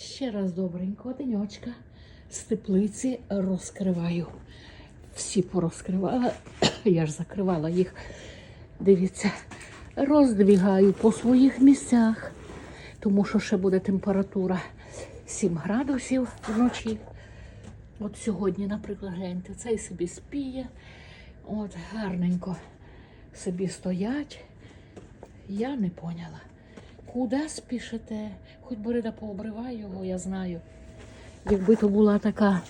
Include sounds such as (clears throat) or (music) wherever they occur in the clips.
Ще раз добренько, денечка з теплиці розкриваю. Всі порозкривала, (clears throat) я ж закривала їх. Дивіться, роздвігаю по своїх місцях, тому що ще буде температура 7 градусів вночі. От сьогодні, наприклад, гляньте, цей собі спіє. От гарненько собі стоять. Я не поняла. Куди спішите? Хоч Борида пообривай його, я знаю. Якби то була така,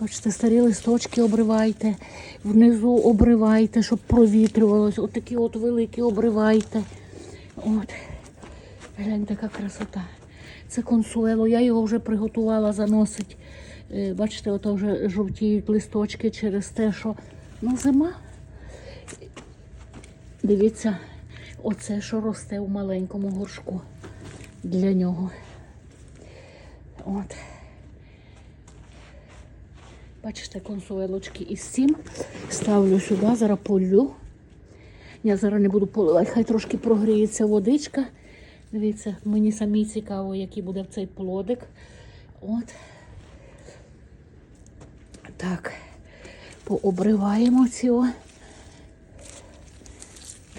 бачите, старі листочки обривайте, внизу обривайте, щоб провітрювалось. От такі от великі обривайте. От. Гляньте, яка красота. Це консуело. Я його вже приготувала заносить. Е, Бачите, ото вже жовтіють листочки через те, що ну, зима. Дивіться, оце, що росте у маленькому горшку для нього. От. Бачите, консуелочки із сім. Ставлю сюди, зараз полю. Я зараз не буду поливати, хай трошки прогріється водичка. Дивіться, мені самі цікаво, який буде цей плодик. От. Так, пообриваємо ці.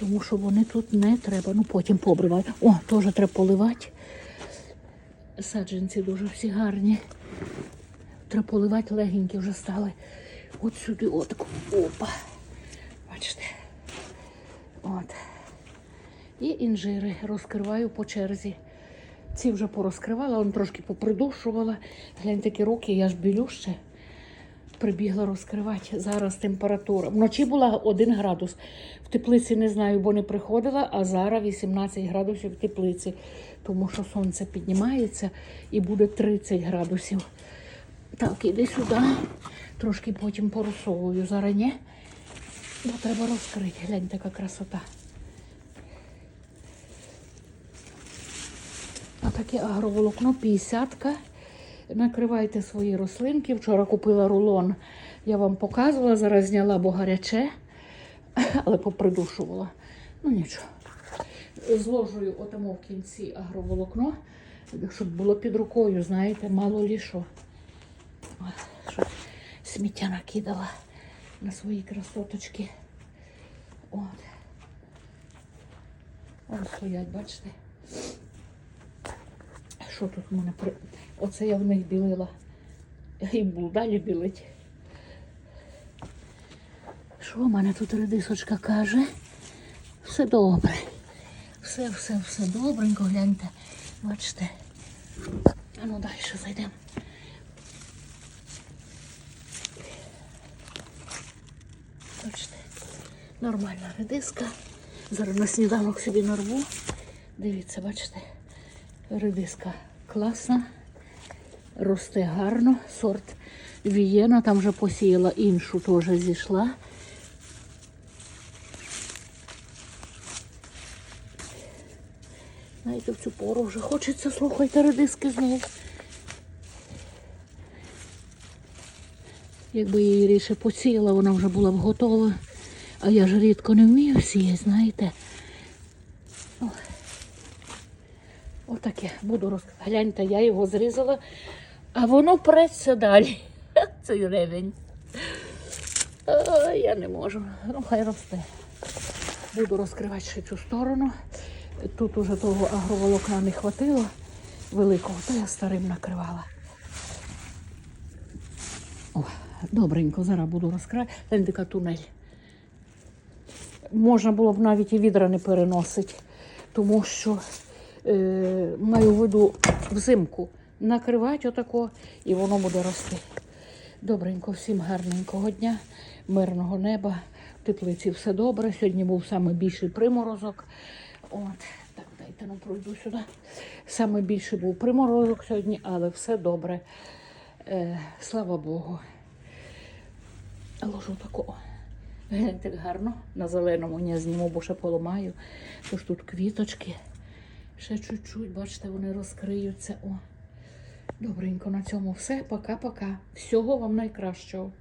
Тому що вони тут не треба. Ну потім пообриваю. О, теж треба поливати. Саджанці дуже всі гарні. Треба поливати легенькі вже стали. От сюди, отако. Опа. Бачите. От. І інжири розкриваю по черзі. Ці вже порозкривала, он трошки попридушувала. Гляньте, такі роки, я ж білю ще. Прибігла розкривати. Зараз температура. Вночі була 1 градус. В теплиці не знаю, бо не приходила, а зараз 18 градусів в теплиці, тому що сонце піднімається і буде 30 градусів. Так, іди сюди. Трошки потім порусовую. Зараз ні. Бо треба розкрити. Гляньте, яка красота. А таке агроволокно 50-ка. Накривайте свої рослинки. Вчора купила рулон. Я вам показувала, зараз зняла, бо гаряче, (laughs) але попридушувала. Ну нічого. Зложую отамо в кінці агроволокно, щоб було під рукою, знаєте, мало лі що. Щоб сміття накидала на свої красоточки. От. Ось стоять, бачите? Що тут в мене при... Оце я в них білила. І далі білить. Що в мене тут редисочка каже? Все добре. Все, все, все добренько, гляньте. Бачите. А ну далі зайдемо. Бачите, нормальна редиска. Зараз на сніданок собі нарву. Дивіться, бачите, редиска класна, росте гарно, сорт Вієна, там вже посіяла іншу, теж зійшла. Знаєте, в цю пору вже хочеться, слухайте, редиски знову. Якби її ріше посіяла, вона вже була б готова. А я ж рідко не вмію сіяти, знаєте. Ой. Отаке буду роз... Гляньте, я його зрізала, а воно преться далі. (laughs) Цей ревень. Я не можу. Ну, хай росте. Буду розкривати ще цю сторону. Тут уже того агроволокна не хватило великого, то я старим накривала. О, добренько, зараз буду розкривати. Гляньте, тунель. Можна було б навіть і відра не переносити, тому що маю в виду взимку накривати отако і воно буде рости. Добренько, всім гарненького дня, мирного неба, в теплиці все добре. Сьогодні був найбільший приморозок. От, так, дайте ну пройду сюди. Саме більший був приморозок сьогодні, але все добре. Е, слава Богу. Ложу тако. Гляньте, гарно. На зеленому не зніму, бо ще поламаю. Тож тут квіточки. Ще чуть-чуть, бачите, вони розкриються. О. Добренько на цьому все. Пока-пока. Всього вам найкращого.